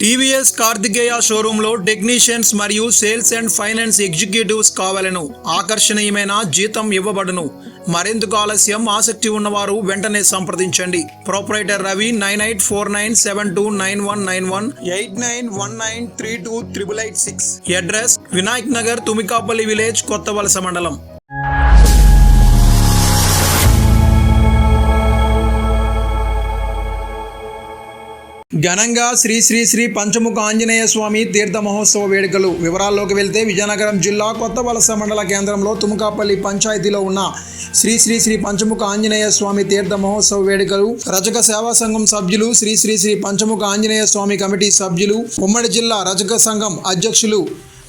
TVS Karthikeya షోరూంలో technicians మరియు sales and finance executives కావాలను. ఆకర్షణీయమైన జీతం ఇవ్వబడును. మరెందుకు ఆలస్యం? ఆసక్తి ఉన్నవారు వెంటనే సంప్రదించండి. Proprietor Ravi nine eight four nine seven two nine one nine one. Eight nine one nine three two triple eight six. Address Vinayak Nagar Tumikapalli village Kotha Valasa మండలం. ఘనంగా శ్రీ శ్రీ శ్రీ పంచముఖ ఆంజనేయ స్వామి తీర్థ మహోత్సవ వేడుకలు. వివరాల్లోకి వెళ్తే విజయనగరం జిల్లా కొత్త వలస మండల కేంద్రంలో తుముకాపల్లి పంచాయతీలో ఉన్న శ్రీ శ్రీ శ్రీ పంచముఖ ఆంజనేయ స్వామి తీర్థ మహోత్సవ వేడుకలు. రజక సేవా సంఘం సభ్యులు శ్రీ శ్రీ శ్రీ పంచముఖ ఆంజనేయ స్వామి కమిటీ సభ్యులు. ఉమ్మడి జిల్లా రజక సంఘం అధ్యక్షులు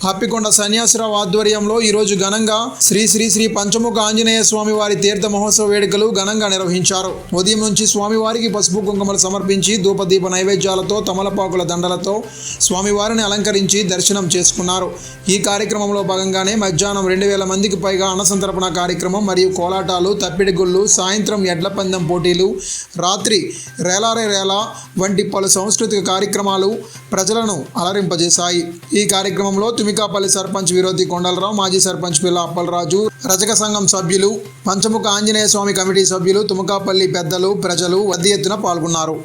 హప్పికొండ సన్యాసరావు ఆధ్వర్యంలో ఈరోజు ఘనంగా శ్రీ శ్రీ శ్రీ పంచముఖ ఆంజనేయ స్వామి వారి తీర్థ మహోత్సవ వేడుకలు ఘనంగా నిర్వహించారు. ఉదయం నుంచి స్వామివారికి పసుపు కుంకుమలు సమర్పించి ధూపదీప నైవేద్యాలతో తమలపాకుల దండలతో స్వామివారిని అలంకరించి దర్శనం చేసుకున్నారు. ఈ కార్యక్రమంలో భాగంగానే మధ్యాహ్నం రెండు వేల మందికి పైగా అన్నసంతర్పణ కార్యక్రమం మరియు కోలాటాలు తప్పిడిగుళ్ళు సాయంత్రం ఎడ్ల పందెం పోటీలు రాత్రి రేలారే రేలా వంటి పలు సాంస్కృతిక కార్యక్రమాలు ప్రజలను అలరింపజేశాయి. ఈ కార్యక్రమంలో తుమికాపల్లి సర్పంచ్ విరోధి కొండలరావు మాజీ సర్పంచ్ పిల్ల అప్పలరాజు రజక సంఘం సభ్యులు పంచముఖ ఆంజనేయ స్వామి కమిటీ సభ్యులు తుమకాపల్లి పెద్దలు ప్రజలు పెద్ద ఎత్తున పాల్గొన్నారు.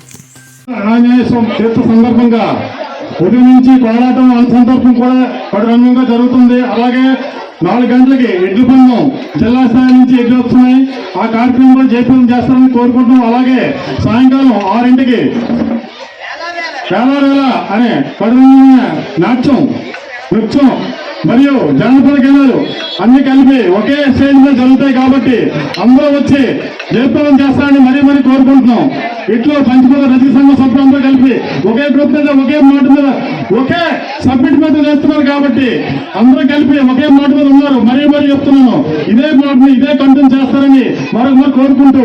సందర్భంగా ఉదయం నుంచి కూడా జరుగుతుంది. అలాగే నాలుగు గంటలకి ఎడ్లు పందం జిల్లా స్థాయి నుంచి ఎడ్లు వస్తున్నాయి. ఆ కార్యక్రమం కూడా జయప్రదం చేస్తారని కోరుకుంటున్నాం. అలాగే సాయంకాలం ఆరింటికి వేలావేల అనే పడుతున్న నాట్యం నృత్యం మరియు జానపద గేయాలు అన్ని కలిపి ఒకే స్టేజ్ మీద జరుగుతాయి కాబట్టి అందరూ వచ్చి జయప్రదం చేస్తారని మరీ మరీ కోరుకుంటున్నాం. ఇట్లో పంచపద రజక సంఘం సభ్యులందరూ కలిపి ఒకే గ్రూప్ మీద ఒకే మాట మీద ఒకే సబ్మిట్ మీద చేస్తున్నారు కాబట్టి అందరూ కలిపి ఒకే మాట మీద ఉన్నారు. మరీ మరీ చెప్తున్నాను. ఇదే మాటని ఇదే కంటెంట్ చేస్తారని మరొక మరి కోరుకుంటూ